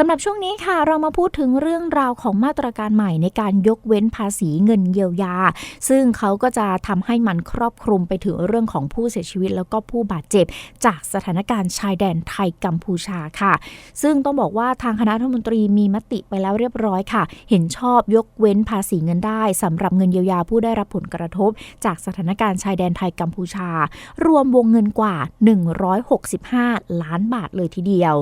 สำหรับช่วงนี้ค่ะ เรามาพูดถึงเรื่องราวของมาตรการใหม่ในการยกเว้นภาษีเงินเยียวยา ซึ่งเขาก็จะทำให้มันครอบคลุมไปถึงเรื่องของผู้เสียชีวิต แล้วก็ผู้บาดเจ็บ จากสถานการณ์ชายแดนไทยกัมพูชาค่ะ ซึ่งต้องบอกว่าทางคณะรัฐมนตรีมีมติไปแล้วเรียบร้อยค่ะ เห็นชอบยกเว้นภาษีเงินได้สำหรับเงินเยียวยาผู้ได้รับผลกระทบ จากสถานการณ์ชายแดนไทยกัมพูชา รวมวงเงินกว่า 165 ล้านบาทเลยทีเดียว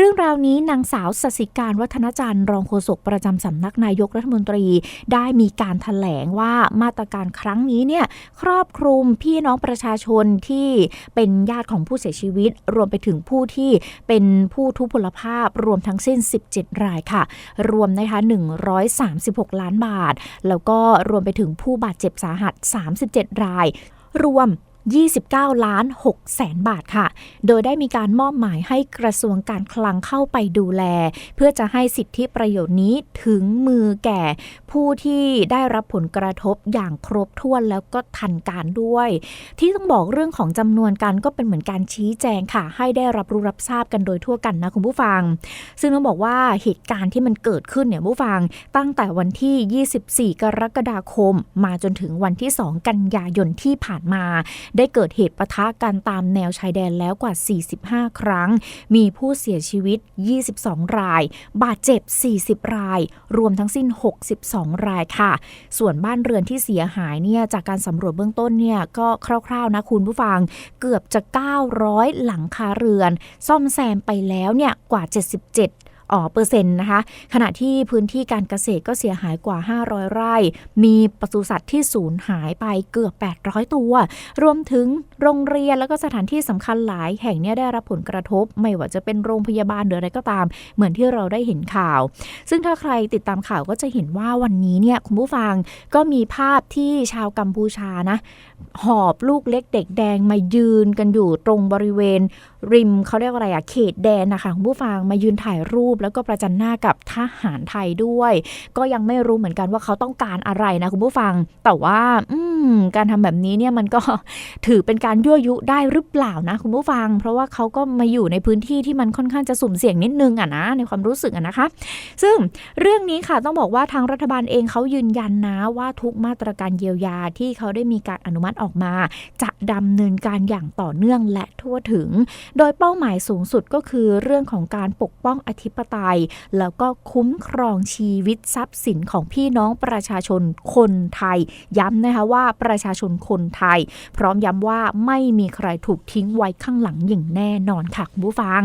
เรื่องราวนี้นางสาวสสิการวัฒนจันทร์รองโฆษกประจำสำนักนายกรัฐมนตรี ได้มีการถแถลงว่ามาตรการครั้งนี้เนี่ยครอบคลุมพี่น้องประชาชนที่เป็นญาติของผู้เสียชีวิต รวมไปถึงผู้ที่เป็นผู้ทุพพลภาพรวมทั้งสิ้น 17 รายค่ะ รวมนะคะ136 ล้านบาท แล้วก็รวมไปถึงผู้บาดเจ็บสาหัส 37 ราย รวม 29 ล้าน6แสนบาทค่ะ โดยได้มีการมอบหมายให้กระทรวงการคลังเข้าไปดูแล เพื่อจะให้สิทธิประโยชน์นี้ถึงมือแก่ผู้ที่ได้รับผลกระทบอย่างครบถ้วนแล้วก็ทันการด้วย ที่ต้องบอกเรื่องของจำนวนกันก็เป็นเหมือนการชี้แจงค่ะ ให้ได้รับรู้รับทราบกันโดยทั่วกันนะคุณผู้ฟัง ซึ่งต้องบอกว่าเหตุการณ์ที่มันเกิดขึ้นเนี่ยผู้ฟังตั้งแต่วันที่ 24 กรกฎาคม มาจนถึงวันที่ 2 กันยายนที่ผ่านมาได้เกิดเหตุปะทะกันตามแนวชายแดนแล้วกว่า 45 ครั้ง มีผู้เสียชีวิต 22 ราย บาดเจ็บ 40 ราย รวมทั้งสิ้น 62 รายค่ะ ส่วนบ้านเรือนที่เสียหายเนี่ยจากการสำรวจเบื้องต้นเนี่ยก็คร่าวๆนะคุณผู้ฟังเกือบจะ 900 หลังคาเรือน ซ่อมแซมไปแล้วเนี่ยกว่า 77 เปอร์เซ็นต์นะคะ ขณะที่พื้นที่การเกษตรก็เสียหายกว่า 500 ไร่ มีปศุสัตว์ที่สูญหายไปเกือบ 800 ตัว รวมถึงโรงเรียนแล้วก็สถานที่สำคัญหลายแห่งเนี่ยได้รับผลกระทบ ไม่ว่าจะเป็นโรงพยาบาลหรืออะไรก็ตาม เหมือนที่เราได้เห็นข่าว ซึ่งถ้าใครติดตามข่าวก็จะเห็นว่าวันนี้เนี่ยคุณผู้ฟังก็มีภาพที่ชาวกัมพูชานะหอบลูกเล็กเด็กแดงมายืนกันอยู่ตรงบริเวณริมเขาเรียกว่าอะไรอะเขตแดนนะคะคุณผู้ฟังมายืนถ่ายรูปแล้วก็ประจันหน้ากับทหารไทยด้วย ก็ยังไม่รู้เหมือนกันว่าเขาต้องการอะไรนะคุณผู้ฟังแต่ว่าอืม การทำแบบนี้เนี่ยมันก็ถือเป็นการยั่วยุได้หรือเปล่านะ คุณผู้ฟัง เพราะว่าเขาก็มาอยู่ในพื้นที่ที่มันค่อนข้างจะสุ่มเสี่ยงนิดนึงอะนะในความรู้สึกอะนะคะ ซึ่งเรื่องนี้ค่ะต้องบอกว่าทางรัฐบาลเองเขายืนยันนะว่าทุกมาตรการเยียวยาที่เขาได้มีการอนุมัติออกมา จะดำเนินการอย่างต่อเนื่องและทั่วถึง โดยเป้าหมายสูงสุดก็คือเรื่องของการปกป้องอธิปไตย แล้วก็คุ้มครองชีวิตทรัพย์สินของพี่น้องประชาชนคนไทยย้ำนะคะว่าประชาชนคนไทย พร้อมย้ำว่าไม่มีใครถูกทิ้งไว้ข้างหลังอย่างแน่นอนค่ะคุณผู้ฟัง